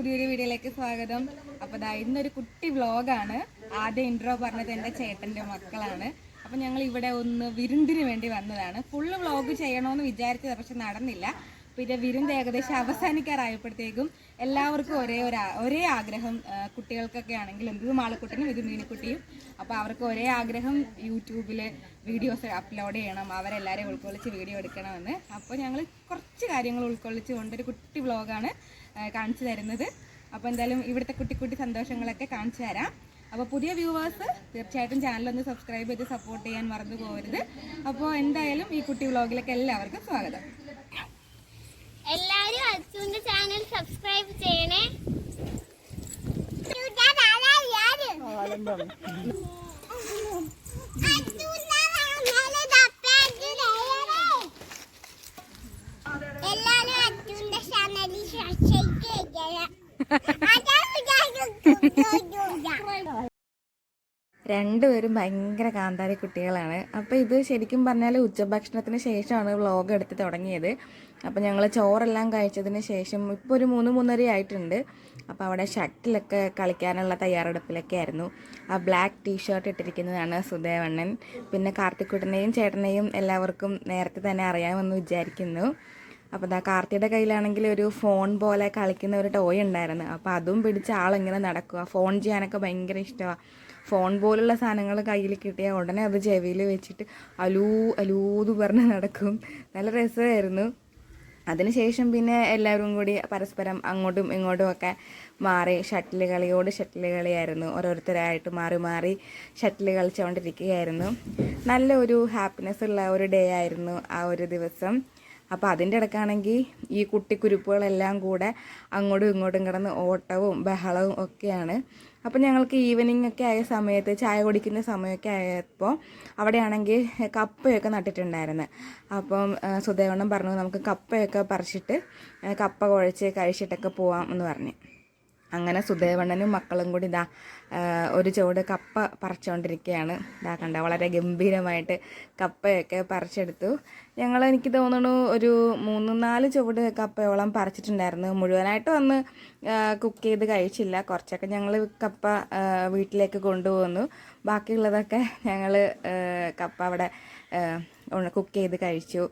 പുതിയൊരു വീഡിയോയിലേക്ക് സ്വാഗതം. അപ്പൊ ദാ ഇന്നൊരു കുട്ടി വ്ലോഗാണ് ആദ്യം ഇൻട്രോ പറഞ്ഞത് എന്റെ ചേട്ടന്റെ മക്കളാണ്. അപ്പൊ ഞങ്ങൾ ഇവിടെ ഒന്ന് വിരുന്നിന് വേണ്ടി വന്നതാണ്. ഫുള്ള് വ്ലോഗ് ചെയ്യണമെന്ന് വിചാരിച്ചത് പക്ഷെ നടന്നില്ല. പിന്നെ വിരുന്ന് ഏകദേശം അവസാനിക്കാറായപ്പോഴത്തേക്കും എല്ലാവർക്കും ഒരേ ഒരു ഒരേ ആഗ്രഹം കുട്ടികൾക്കൊക്കെ ആണെങ്കിലും ഇത് മാളക്കുട്ടനും ഇത് മീനിക്കുട്ടിയും. അപ്പോൾ അവർക്ക് ഒരേ ആഗ്രഹം യൂട്യൂബിൽ വീഡിയോസ് അപ്ലോഡ് ചെയ്യണം അവരെല്ലാവരെയും ഉൾക്കൊള്ളിച്ച് വീഡിയോ എടുക്കണമെന്ന്. അപ്പോൾ ഞങ്ങൾ കുറച്ച് കാര്യങ്ങൾ ഉൾക്കൊള്ളിച്ച് കൊണ്ടൊരു കുട്ടി വ്ളോഗാണ്. കാണിച്ചു തരുന്നത്. അപ്പോൾ എന്തായാലും ഇവിടുത്തെ കുട്ടി കുട്ടി സന്തോഷങ്ങളൊക്കെ കാണിച്ചു തരാം. അപ്പോൾ പുതിയ വ്യൂവേഴ്സ് തീർച്ചയായിട്ടും ഒന്ന് സബ്സ്ക്രൈബ് ചെയ്ത് സപ്പോർട്ട് ചെയ്യാൻ മറന്നു പോകരുത്. അപ്പോൾ എന്തായാലും ഈ കുട്ടി വ്ളോഗിലേക്ക് എല്ലാവർക്കും സ്വാഗതം. എല്ലാവരും ചാനൽ സബ്സ്ക്രൈബ് ചെയ്യണേ അച്ചുവിന്റെ ചാനലിൽ സബ്സ്ക്രൈബ് ചെയ്യണം രണ്ടുപേരും ഭയങ്കര കാന്താരി കുട്ടികളാണ്. അപ്പോൾ ഇത് ശരിക്കും പറഞ്ഞാൽ ഉച്ചഭക്ഷണത്തിന് ശേഷമാണ് വ്ളോഗ് എടുത്ത് തുടങ്ങിയത്. അപ്പോൾ ഞങ്ങൾ ചോറെല്ലാം കഴിച്ചതിന് ശേഷം ഇപ്പോൾ ഒരു മൂന്ന് മൂന്നര ആയിട്ടുണ്ട്. അപ്പോൾ അവിടെ ഷട്ടിലൊക്കെ കളിക്കാനുള്ള തയ്യാറെടുപ്പിലൊക്കെ ആയിരുന്നു. ആ ബ്ലാക്ക് ടീ ഷർട്ട് ഇട്ടിരിക്കുന്നതാണ് സുദേവണ്ണൻ. പിന്നെ കാർത്തിക്കുട്ടനെയും ചേട്ടനെയും എല്ലാവർക്കും നേരത്തെ തന്നെ അറിയാമെന്ന് വിചാരിക്കുന്നു. അപ്പോൾ ദാ കാർത്തിയുടെ കയ്യിലാണെങ്കിൽ ഒരു ഫോൺ പോലെ കളിക്കുന്ന ഒരു ടോയ് ഉണ്ടായിരുന്നു. അപ്പോൾ അതും പിടിച്ച് ആളിങ്ങനെ നടക്കുക ഫോൺ ചെയ്യാനൊക്കെ ഭയങ്കര ഇഷ്ടമാണ് ഫോൺ പോലുള്ള സാധനങ്ങൾ കയ്യിൽ കിട്ടിയാൽ ഉടനെ അത് ചെവിയിൽ വെച്ചിട്ട് അലൂ അലൂത് പറഞ്ഞ് നടക്കും. നല്ല രസമായിരുന്നു. അതിനുശേഷം പിന്നെ എല്ലാവരും കൂടി പരസ്പരം അങ്ങോട്ടും ഇങ്ങോട്ടും ഒക്കെ മാറി ഷട്ടിൽ കളിയോട് ഷട്ടിൽ കളിയായിരുന്നു. ഓരോരുത്തരായിട്ട് മാറി മാറി ഷട്ടിൽ കളിച്ചുകൊണ്ടിരിക്കുകയായിരുന്നു. നല്ല ഒരു ഹാപ്പിനെസ് ഉള്ള ഒരു ഡേ ആയിരുന്നു ആ ഒരു ദിവസം. അപ്പോൾ അതിന്റെ ഇടയ്ക്കാണെങ്കിൽ ഈ കുട്ടിക്കുരുപ്പുകളെല്ലാം കൂടെ അങ്ങോട്ടും ഇങ്ങോട്ടും കിടന്ന് ഓട്ടവും ബഹളവും ഒക്കെയാണ്. അപ്പോൾ ഞങ്ങൾക്ക് ഈവനിങ് ഒക്കെ ആയ സമയത്ത് ചായ കുടിക്കുന്ന സമയമൊക്കെ ആയപ്പോൾ അവിടെയാണെങ്കിൽ കപ്പയൊക്കെ നട്ടിട്ടുണ്ടായിരുന്നു. അപ്പം സുദേവണ്ണം പറഞ്ഞു നമുക്ക് കപ്പയൊക്കെ പറിച്ചിട്ട് കപ്പ കുഴച്ച് കഴിച്ചിട്ടൊക്കെ പോവാം എന്ന് പറഞ്ഞു. അങ്ങനെ സുദേവണ്ണനും മക്കളും കൂടി ഇതാ ഒരു ചുവട് കപ്പ പറിച്ചുകൊണ്ടിരിക്കുകയാണ് ഇതാ കണ്ട വളരെ ഗംഭീരമായിട്ട് കപ്പയൊക്കെ പറിച്ചെടുത്തു. ഞങ്ങൾ എനിക്ക് തോന്നുന്നു ഒരു മൂന്ന് നാല് ചുവട് കപ്പയോളം പറിച്ചിട്ടുണ്ടായിരുന്നു. മുഴുവനായിട്ട് വന്ന് കുക്ക് ചെയ്ത് കഴിച്ചില്ല. കുറച്ചൊക്കെ ഞങ്ങൾ കപ്പ വീട്ടിലേക്ക് കൊണ്ടുപോന്നു. ബാക്കിയുള്ളതൊക്കെ ഞങ്ങൾ കപ്പ അവിടെ കുക്ക് ചെയ്ത് കഴിച്ചു.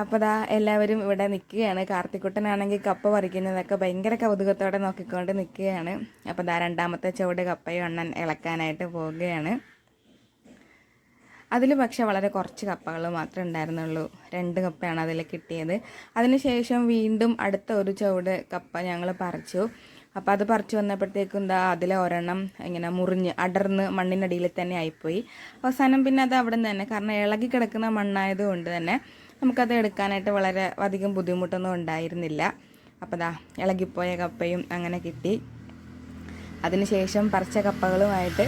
അപ്പോൾ ദാ എല്ലാവരും ഇവിടെ നിൽക്കുകയാണ്. കാർത്തിക്കുട്ടനാണെങ്കിൽ കപ്പ പറിക്കുന്നതൊക്കെ ഭയങ്കര കൗതുകത്തോടെ നോക്കിക്കൊണ്ട് നിൽക്കുകയാണ്. അപ്പോൾ ദാ രണ്ടാമത്തെ ചുവട് കപ്പയും അണ്ണൻ ഇളക്കാനായിട്ട് പോവുകയാണ്. അതിൽ പക്ഷെ വളരെ കുറച്ച് കപ്പകൾ മാത്രമേ ഉണ്ടായിരുന്നുള്ളൂ. രണ്ട് കപ്പയാണ് അതിൽ കിട്ടിയത്. അതിനുശേഷം വീണ്ടും അടുത്ത ഒരു ചുവട് കപ്പ ഞങ്ങൾ പറിച്ചു. അപ്പോൾ അത് പറിച്ചു വന്നപ്പോഴത്തേക്കും എന്താ അതിലെ ഒരെണ്ണം ഇങ്ങനെ മുറിഞ്ഞ് അടർന്ന് മണ്ണിനടിയിൽ തന്നെ ആയിപ്പോയി. അവസാനം പിന്നെ അത് അവിടെ നിന്ന് തന്നെ. കാരണം ഇളകി കിടക്കുന്ന മണ്ണായതുകൊണ്ട് തന്നെ നമുക്കത് എടുക്കാനായിട്ട് വളരെ അധികം ബുദ്ധിമുട്ടൊന്നും ഉണ്ടായിരുന്നില്ല. അപ്പോൾ ദാ ഇളകിപ്പോയ കപ്പയും അങ്ങനെ കിട്ടി. അതിനുശേഷം പറിച്ച കപ്പകളുമായിട്ട്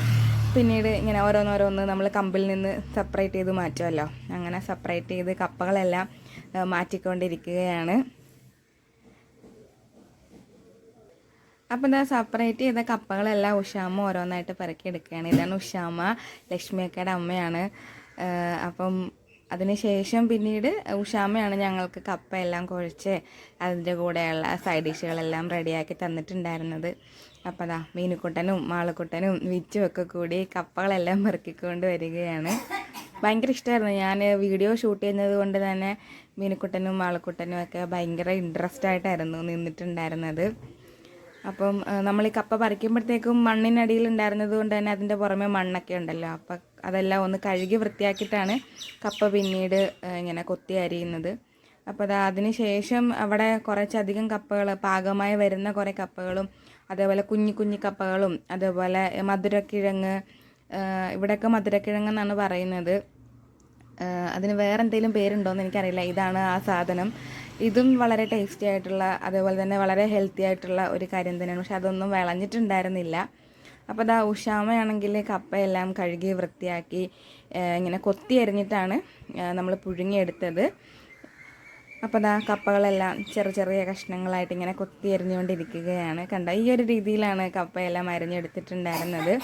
പിന്നീട് ഇങ്ങനെ ഓരോന്നോരോന്ന് നമ്മൾ കമ്പിൽ നിന്ന് സെപ്പറേറ്റ് ചെയ്ത് മാറ്റുമല്ലോ അങ്ങനെ സെപ്പറേറ്റ് ചെയ്ത് കപ്പകളെല്ലാം മാറ്റിക്കൊണ്ടിരിക്കുകയാണ്. അപ്പം എന്താ സെപ്പറേറ്റ് ചെയ്ത കപ്പകളെല്ലാം ഉഷാമ ഓരോന്നായിട്ട് പെറുക്കിയെടുക്കുകയാണ് ഇതാണ് ഉഷാമ ലക്ഷ്മിയക്കയുടെ അമ്മയാണ്. അപ്പം അതിനുശേഷം പിന്നീട് ഉഷാമയാണ് ഞങ്ങൾക്ക് കപ്പ എല്ലാം കുഴച്ച് അതിന്റെ കൂടെയുള്ള സൈഡ് ഡിഷുകളെല്ലാം റെഡിയാക്കി തന്നിട്ടുണ്ടായിരുന്നത്. അപ്പോൾ അതാ മീനുക്കുട്ടനും മാളക്കുട്ടനും വിച്ചുമൊക്കെ കൂടി കപ്പകളെല്ലാം പെറുക്കിക്കൊണ്ട് വരികയാണ്. ഭയങ്കര ഇഷ്ടമായിരുന്നു. ഞാൻ വീഡിയോ ഷൂട്ട് ചെയ്യുന്നത് കൊണ്ട് തന്നെ മീനുക്കുട്ടനും മാളക്കുട്ടനും ഒക്കെ ഭയങ്കര ഇൻട്രസ്റ്റ് ആയിട്ടായിരുന്നു നിന്നിട്ടുണ്ടായിരുന്നത്. അപ്പം നമ്മൾ ഈ കപ്പ പറിക്കുമ്പോഴത്തേക്കും മണ്ണിനടിയിൽ ഉണ്ടായിരുന്നത് കൊണ്ട് തന്നെ അതിന്റെ പുറമെ മണ്ണൊക്കെ ഉണ്ടല്ലോ. അപ്പം അതെല്ലാം ഒന്ന് കഴുകി വൃത്തിയാക്കിയിട്ടാണ് കപ്പ പിന്നീട് ഇങ്ങനെ കൊത്തി അരിയുന്നത്. അപ്പോൾ അത് അതിന് ശേഷം അവിടെ കുറച്ചധികം കപ്പകൾ പാകമായി വരുന്ന കുറേ കപ്പകളും അതേപോലെ കുഞ്ഞു കുഞ്ഞു കപ്പകളും അതേപോലെ മധുരക്കിഴങ്ങ് ഇവിടെയൊക്കെ മധുരക്കിഴങ്ങ് എന്നാണ് പറയുന്നത്. അതിന് വേറെ എന്തെങ്കിലും പേരുണ്ടോയെന്ന് എനിക്കറിയില്ല. ഇതാണ് ആ സാധനം. ഇതും വളരെ ടേസ്റ്റി ആയിട്ടുള്ള അതേപോലെ തന്നെ വളരെ ഹെൽത്തി ആയിട്ടുള്ള ഒരു കാര്യം തന്നെയാണ്. പക്ഷെ അതൊന്നും വിളഞ്ഞിട്ടുണ്ടായിരുന്നില്ല. അപ്പോൾ അതാ ഉഷാമയാണെങ്കിൽ കപ്പയെല്ലാം കഴുകി വൃത്തിയാക്കി ഇങ്ങനെ കൊത്തി അരിഞ്ഞിട്ടാണ് നമ്മൾ പുഴുങ്ങിയെടുത്തത്. അപ്പോൾ അതാ കപ്പകളെല്ലാം ചെറിയ ചെറിയ കഷ്ണങ്ങളായിട്ട് ഇങ്ങനെ കൊത്തി എറിഞ്ഞുകൊണ്ടിരിക്കുകയാണ് കണ്ട? ഈ ഒരു രീതിയിലാണ് കപ്പയെല്ലാം അരിഞ്ഞെടുത്തിട്ടുണ്ടായിരുന്നത്.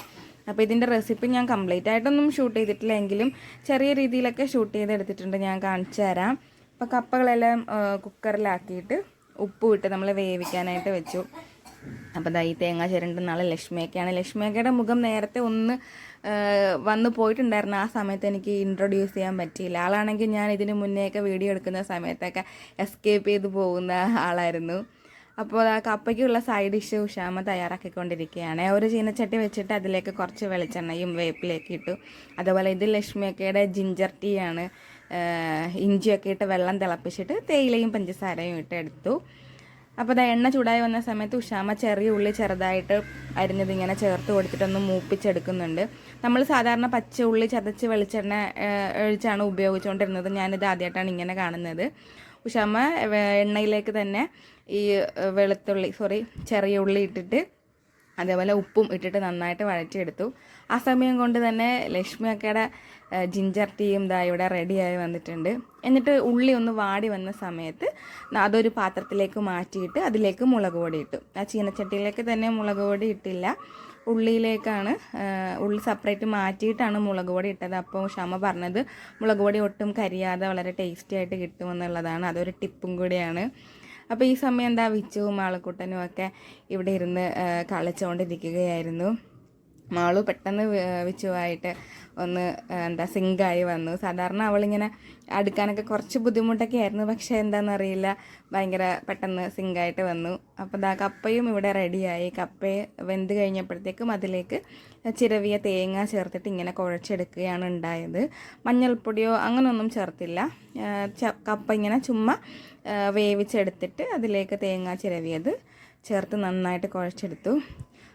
അപ്പോൾ ഇതിന്റെ റെസിപ്പി ഞാൻ കംപ്ലീറ്റ് ആയിട്ടൊന്നും ഷൂട്ട് ചെയ്തിട്ടില്ല. എങ്കിലും ചെറിയ രീതിയിലൊക്കെ ഷൂട്ട് ചെയ്തെടുത്തിട്ടുണ്ട്. ഞാൻ കാണിച്ചു തരാം. അപ്പോൾ കപ്പകളെല്ലാം കുക്കറിലാക്കിയിട്ട് ഉപ്പ് ഇട്ട് നമ്മൾ വേവിക്കാനായിട്ട് വെച്ചു. അപ്പോൾ ദാ ഈ തേങ്ങ ചിരണ്ടുന്ന ആൾ ലക്ഷ്മിയൊക്കെയാണ്. ലക്ഷ്മിയൊക്കെയുടെ മുഖം നേരത്തെ ഒന്ന് വന്നു വന്ന് പോയിട്ടുണ്ടായിരുന്നു. ആ സമയത്ത് എനിക്ക് ഇൻട്രൊഡ്യൂസ് ചെയ്യാൻ പറ്റിയില്ല. ആളാണെങ്കിൽ ഞാൻ ഇതിന് മുന്നേയൊക്കെ വീഡിയോ എടുക്കുന്ന സമയത്തൊക്കെ എസ്കേപ്പ് ചെയ്ത് പോകുന്ന ആളായിരുന്നു. അപ്പോൾ കപ്പയ്ക്കുള്ള സൈഡ് ഡിഷ് ഉഷാമ തയ്യാറാക്കിക്കൊണ്ടിരിക്കുകയാണ്. ഒരു ചീനച്ചട്ടി വെച്ചിട്ട് അതിലേക്ക് കുറച്ച് വെളിച്ചെണ്ണയും വേപ്പിലേക്ക് ഇട്ടു. അതുപോലെ ഇത് ലക്ഷ്മിയൊക്കെയുടെ ജിഞ്ചർ ടീ ആണ്. ഇഞ്ചിയൊക്കെ ഇട്ട് വെള്ളം തിളപ്പിച്ചിട്ട് തേയിലയും പഞ്ചസാരയും ഇട്ട് എടുത്തു. അപ്പോൾ അത് എണ്ണ ചൂടായി വന്ന സമയത്ത് ഉഷാമ ചെറിയ ഉള്ളി ചെറുതായിട്ട് അരിഞ്ഞത് ഇങ്ങനെ ചേർത്ത് കൊടുത്തിട്ടൊന്ന് മൂപ്പിച്ചെടുക്കുന്നുണ്ട്. നമ്മൾ സാധാരണ പച്ച ഉള്ളി ചതച്ച് വെളിച്ചെണ്ണ ഒഴിച്ചാണ് ഉപയോഗിച്ചുകൊണ്ടിരുന്നത്. ഞാനിത് ആദ്യമായിട്ടാണ് ഇങ്ങനെ കാണുന്നത്. വെ- എണ്ണയിലേക്ക് തന്നെ ഈ വെളുത്തുള്ളി സോറി ചെറിയ ഉള്ളി ഇട്ടിട്ട് അതേപോലെ ഉപ്പും ഇട്ടിട്ട് നന്നായിട്ട് വഴറ്റിയെടുത്തു. ആ സമയം കൊണ്ട് തന്നെ ലക്ഷ്മി അക്കയുടെ ജിഞ്ചർ ടീയും ദാ ഇവിടെ റെഡിയായി വന്നിട്ടുണ്ട്. എന്നിട്ട് ഉള്ളി ഒന്ന് വാടി വന്ന സമയത്ത് അതൊരു പാത്രത്തിലേക്ക് മാറ്റിയിട്ട് അതിലേക്ക് മുളക് പൊടി ഇട്ടു. ആ ചീനച്ചട്ടിയിലേക്ക് തന്നെ മുളക് പൊടി ഇട്ടില്ല. ഉള്ളിയിലേക്കാണ് ഉള്ളി സെപ്പറേറ്റ് മാറ്റിയിട്ടാണ് മുളക് പൊടി ഇട്ടത്. അപ്പോൾ ക്ഷമ പറഞ്ഞത് മുളക് പൊടി ഒട്ടും കരിയാതെ വളരെ ടേസ്റ്റി ആയിട്ട് കിട്ടുമെന്നുള്ളതാണ്. അതൊരു ടിപ്പും കൂടിയാണ്. അപ്പോൾ ഈ സമയം എന്താ വിച്ചുവും ആളക്കൂട്ടനും ഒക്കെ ഇവിടെ ഇരുന്ന് കളിച്ചുകൊണ്ടിരിക്കുകയായിരുന്നു മാളു പെട്ടെന്ന് വിച്ചുവായിട്ട് ഒന്ന് എന്താ സിങ്കായി വന്നു. സാധാരണ അവളിങ്ങനെ അടുക്കാനൊക്കെ കുറച്ച് ബുദ്ധിമുട്ടൊക്കെ ആയിരുന്നു. പക്ഷേ എന്താണെന്നറിയില്ല ഭയങ്കര പെട്ടെന്ന് സിങ്കായിട്ട് വന്നു. അപ്പോൾ ദാ കപ്പയും ഇവിടെ റെഡിയായി. കപ്പയെ വെന്ത് കഴിഞ്ഞപ്പോഴത്തേക്കും അതിലേക്ക് ചിരവിയ തേങ്ങ ചേർത്തിട്ട് ഇങ്ങനെ കുഴച്ചെടുക്കുകയാണ് ഉണ്ടായത്. മഞ്ഞൾപ്പൊടിയോ അങ്ങനെയൊന്നും ചേർത്തില്ല. കപ്പ ഇങ്ങനെ ചുമ്മാ വേവിച്ചെടുത്തിട്ട് അതിലേക്ക് തേങ്ങ ചിരവിയത് ചേർത്ത് നന്നായിട്ട് കുഴച്ചെടുത്തു.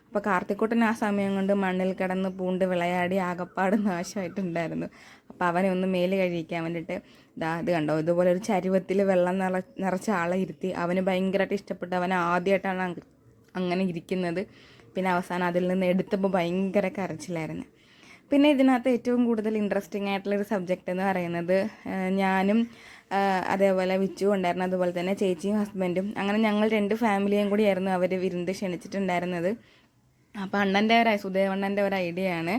അപ്പോൾ കാർത്തിക്കുട്ടൻ ആ സമയം കൊണ്ട് മണ്ണിൽ കിടന്ന് പൂണ്ട് വിളയാടി ആകപ്പാട് നാശമായിട്ടുണ്ടായിരുന്നു. അപ്പോൾ അവനെ ഒന്ന് മേൽ കഴിക്കാൻ വേണ്ടിയിട്ട് ഇതാ ഇത് കണ്ടോ? ഇതുപോലെ ഒരു ചരുവത്തിൽ വെള്ളം നിറ നിറച്ച ആളെ ഇരുത്തി അവന് ഭയങ്കരമായിട്ട് ഇഷ്ടപ്പെട്ടു. അവൻ ആദ്യമായിട്ടാണ് അങ്ങനെ ഇരിക്കുന്നത്. പിന്നെ അവസാനം അതിൽ നിന്ന് എടുത്തപ്പോൾ ഭയങ്കര കരച്ചിലായിരുന്നു. പിന്നെ ഇതിനകത്ത് ഏറ്റവും കൂടുതൽ ഇൻട്രസ്റ്റിംഗ് ആയിട്ടുള്ളൊരു സബ്ജക്റ്റ് എന്ന് പറയുന്നത് ഞാനും അതേപോലെ വിച്ചു ഉണ്ടായിരുന്നു അതുപോലെ തന്നെ ചേച്ചിയും ഹസ്ബൻഡും അങ്ങനെ ഞങ്ങൾ രണ്ട് ഫാമിലിയും കൂടിയായിരുന്നു അവർ വിരുന്ന് ക്ഷണിച്ചിട്ടുണ്ടായിരുന്നത്. അപ്പോൾ അണ്ണന്റെ ഒരു സുദേവണ്ണന്റെ ഒരു ഐഡിയ ആണ്.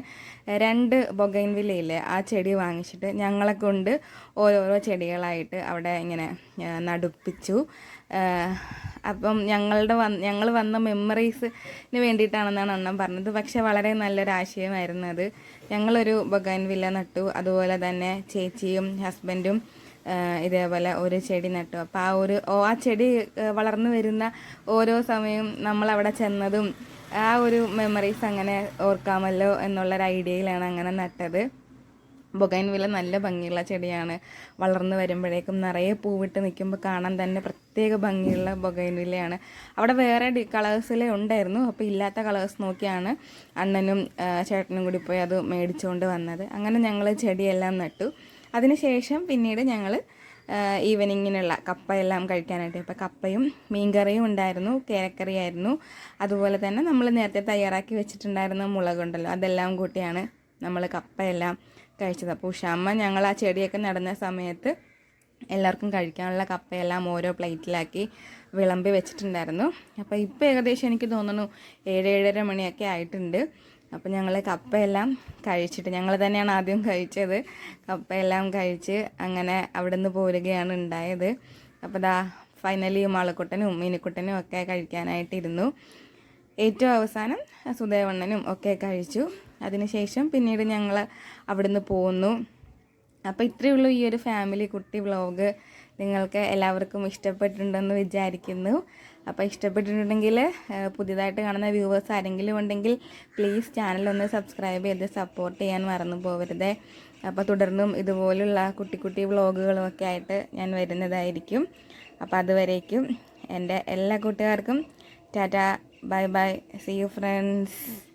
രണ്ട് ബൊഗൈൻ വില്ലയില്ലേ ആ ചെടി വാങ്ങിച്ചിട്ട് ഞങ്ങളെ കൊണ്ട് ഓരോരോ ചെടികളായിട്ട് അവിടെ ഇങ്ങനെ നടുപ്പിച്ചു. അപ്പം ഞങ്ങളുടെ വന്ന് ഞങ്ങൾ വന്ന മെമ്മറീസിന് വേണ്ടിയിട്ടാണെന്നാണ് അണ്ണൻ പറഞ്ഞത്. പക്ഷെ വളരെ നല്ലൊരു ആശയമായിരുന്നു അത്. ഞങ്ങളൊരു ബൊഗൈൻ വില്ല നട്ടു. അതുപോലെ തന്നെ ചേച്ചിയും ഹസ്ബൻഡും ഇതേപോലെ ഒരു ചെടി നട്ടു. അപ്പോൾ ആ ഒരു ആ ചെടി വളർന്നു വരുന്ന ഓരോ സമയവും നമ്മളവിടെ ചെന്നതും ആ ഒരു മെമ്മറീസ് അങ്ങനെ ഓർക്കാമല്ലോ എന്നുള്ളൊരു ഐഡിയയിലാണ് അങ്ങനെ നട്ടത്. ബൊഗൈൻവില്ല നല്ല ഭംഗിയുള്ള ചെടിയാണ്. വളർന്നു വരുമ്പോഴേക്കും നിറയെ പൂവിട്ട് നിൽക്കുമ്പോൾ കാണാൻ തന്നെ പ്രത്യേക ഭംഗിയുള്ള ബൊഗൈൻവില്ലയാണ്. അവിടെ വേറെ ഡി ഉണ്ടായിരുന്നു. അപ്പോൾ ഇല്ലാത്ത കളേഴ്സ് നോക്കിയാണ് അണ്ണനും ചേട്ടനും കൂടി പോയി അത് മേടിച്ചുകൊണ്ട് വന്നത്. അങ്ങനെ ഞങ്ങൾ ചെടിയെല്ലാം നട്ടു. അതിനുശേഷം പിന്നീട് ഞങ്ങൾ ഈവനിങ്ങിനുള്ള കപ്പയെല്ലാം കഴിക്കാനായിട്ട്. ഇപ്പോൾ കപ്പയും മീൻകറിയും ഉണ്ടായിരുന്നു കേരക്കറിയായിരുന്നു. അതുപോലെ തന്നെ നമ്മൾ നേരത്തെ തയ്യാറാക്കി വെച്ചിട്ടുണ്ടായിരുന്ന മുളകുണ്ടല്ലോ അതെല്ലാം കൂട്ടിയാണ് നമ്മൾ കപ്പയെല്ലാം കഴിച്ചത്. അപ്പോൾ ഉഷാമ്മ ഞങ്ങൾ ആ ചെടിയൊക്കെ നടന്ന സമയത്ത് എല്ലാവർക്കും കഴിക്കാനുള്ള കപ്പയെല്ലാം ഓരോ പ്ലേറ്റിലാക്കി വിളമ്പി വെച്ചിട്ടുണ്ടായിരുന്നു. അപ്പോൾ ഇപ്പോൾ ഏകദേശം എനിക്ക് തോന്നുന്നു ഏഴ് ഏഴര മണിയൊക്കെ ആയിട്ടുണ്ട്. അപ്പോൾ ഞങ്ങൾ കപ്പയെല്ലാം കഴിച്ചിട്ട് ഞങ്ങൾ തന്നെയാണ് ആദ്യം കഴിച്ചത്. കപ്പയെല്ലാം കഴിച്ച് അങ്ങനെ അവിടെ നിന്ന് പോരുകയാണ് ഉണ്ടായത്. അപ്പോൾ ദാ ഫൈനലി മാളക്കുട്ടനും മീനിക്കുട്ടനും ഒക്കെ കഴിക്കാനായിട്ടിരുന്നു. ഏറ്റവും അവസാനം സുദേവണ്ണനും ഒക്കെ കഴിച്ചു. അതിനുശേഷം പിന്നീട് ഞങ്ങൾ അവിടുന്ന് പോന്നു. അപ്പോൾ ഇത്രയേ ഉള്ളൂ ഈ ഒരു ഫാമിലി കുട്ടി വ്ലോഗ് നിങ്ങൾക്ക് എല്ലാവർക്കും ഇഷ്ടപ്പെട്ടിട്ടുണ്ടെന്ന് വിചാരിക്കുന്നു. അപ്പോൾ ഇഷ്ടപ്പെട്ടിട്ടുണ്ടെങ്കിൽ പുതിയതായിട്ട് കാണുന്ന വ്യൂവേഴ്സ് ആരെങ്കിലും ഉണ്ടെങ്കിൽ പ്ലീസ് ചാനലൊന്ന് സബ്സ്ക്രൈബ് ചെയ്ത് സപ്പോർട്ട് ചെയ്യാൻ മറന്നു പോകരുത് അപ്പോൾ തുടർന്നും ഇതുപോലുള്ള കുട്ടി കുട്ടി ആയിട്ട് ഞാൻ വരുന്നതായിരിക്കും. അപ്പോൾ അതുവരേക്കും എന്റെ എല്ലാ കൂട്ടുകാർക്കും tata bye bye see you friends